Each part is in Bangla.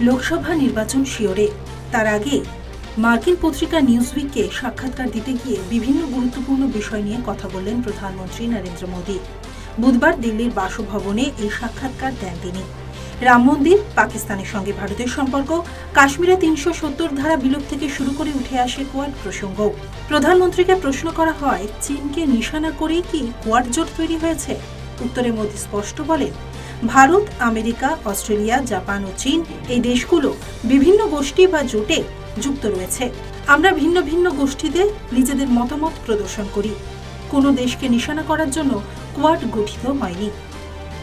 লোকসভা নির্বাচন শিওরে। তার আগে মার্কিন পত্রিকা নিউজউইককে সাক্ষাৎকার দিতে গিয়ে বিভিন্ন গুরুত্বপূর্ণ বিষয় নিয়ে কথা বললেন প্রধানমন্ত্রী নরেন্দ্র মোদী। বুধবার দিল্লির বাসভবনে এই সাক্ষাৎকার দেন তিনি। রাম মন্দির, পাকিস্তানের সঙ্গে ভারতের সম্পর্ক, কাশ্মীরে তিনশো সত্তর ধারা বিলোপ থেকে শুরু করে উঠে আসে কোয়াড প্রসঙ্গ। প্রধানমন্ত্রীকে প্রশ্ন করা হয়, চীনকে নিশানা করেই কি কোয়াড জোট তৈরি হয়েছে? উত্তরে মোদী স্পষ্ট বলেন ভারত, আমেরিকা, অস্ট্রেলিয়া, জাপান ও চীন এই দেশগুলো বিভিন্ন গোষ্ঠী বা জোটে যুক্ত রয়েছে। আমরা ভিন্ন ভিন্ন গোষ্ঠীতে নিজেদের মতামত প্রদর্শন করি। কোনো দেশকে নিশানা করার জন্য কোয়াড গঠিত হয়নি।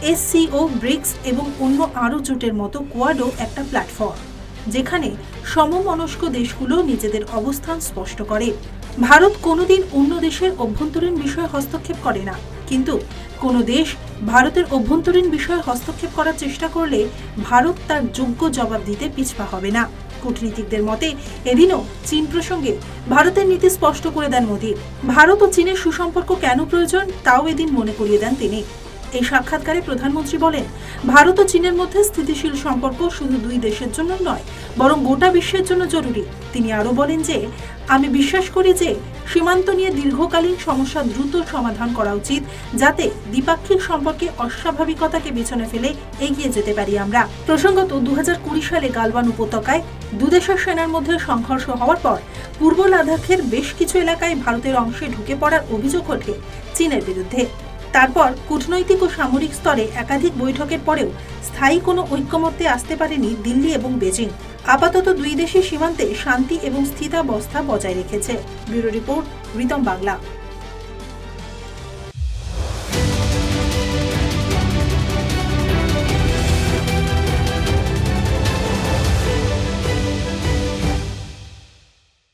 এসসিও, ব্রিক্স এবং অন্য আরও জোটের মতো কোয়াডও একটা প্ল্যাটফর্ম। যেখানে সমমনস্ক দেশগুলো নিজেদের অবস্থান স্পষ্ট করে। ভারত কোনোদিন অন্য দেশের অভ্যন্তরীণ বিষয়ে হস্তক্ষেপ করে না। কিন্তু কোনো দেশ ভারতের অভ্যন্তরীণ বিষয়ে হস্তক্ষেপ করার চেষ্টা করলে ভারত তার যোগ্য জবাব দিতে পিছপা হবে না। কূটনীতিকদের মতে, এদিনও চীন প্রসঙ্গে ভারতের নীতি স্পষ্ট করে দেন মোদী। ভারত ও চীনের সুসম্পর্ক কেন প্রয়োজন, তাও এদিন মনে করিয়ে দেন তিনি। এই সাক্ষাৎকারে প্রধানমন্ত্রী বলেন, ভারত ও চীনের মধ্যে স্থিতিশীল সম্পর্ক শুধু দুই দেশের জন্য নয়, বরং গোটা বিশ্বের জন্য জরুরি। তিনি আরও বলেন যে, আমি বিশ্বাস করি যে, সীমান্ত নিয়ে দীর্ঘকালীন সমস্যা দ্রুত সমাধান করা উচিত, যাতে দ্বিপাক্ষিক সম্পর্কে অস্বাভাবিকতাকে পেছনে ফেলে এগিয়ে যেতে পারি আমরা। প্রসঙ্গত দু হাজার কুড়ি সালে গালওয়ান উপত্যকায় দুদেশের সেনার মধ্যে সংঘর্ষ হওয়ার পর, পূর্ব লাদাখের বেশ কিছু এলাকায় ভারতের অংশে ঢুকে পড়ার অভিযোগ ওঠে চীনের বিরুদ্ধে। তারপর কূটনৈতিক ও সামরিক স্তরে একাধিক বৈঠকের পরেও স্থায়ী কোনো ঐক্যমত্যে আসতে পারেনি দিল্লি এবং বেজিং। আপাতত দুই দেশের সীমান্তে শান্তি এবং স্থিতাবস্থা বজায় রেখেছে। Bureau report, Ritam Bangla.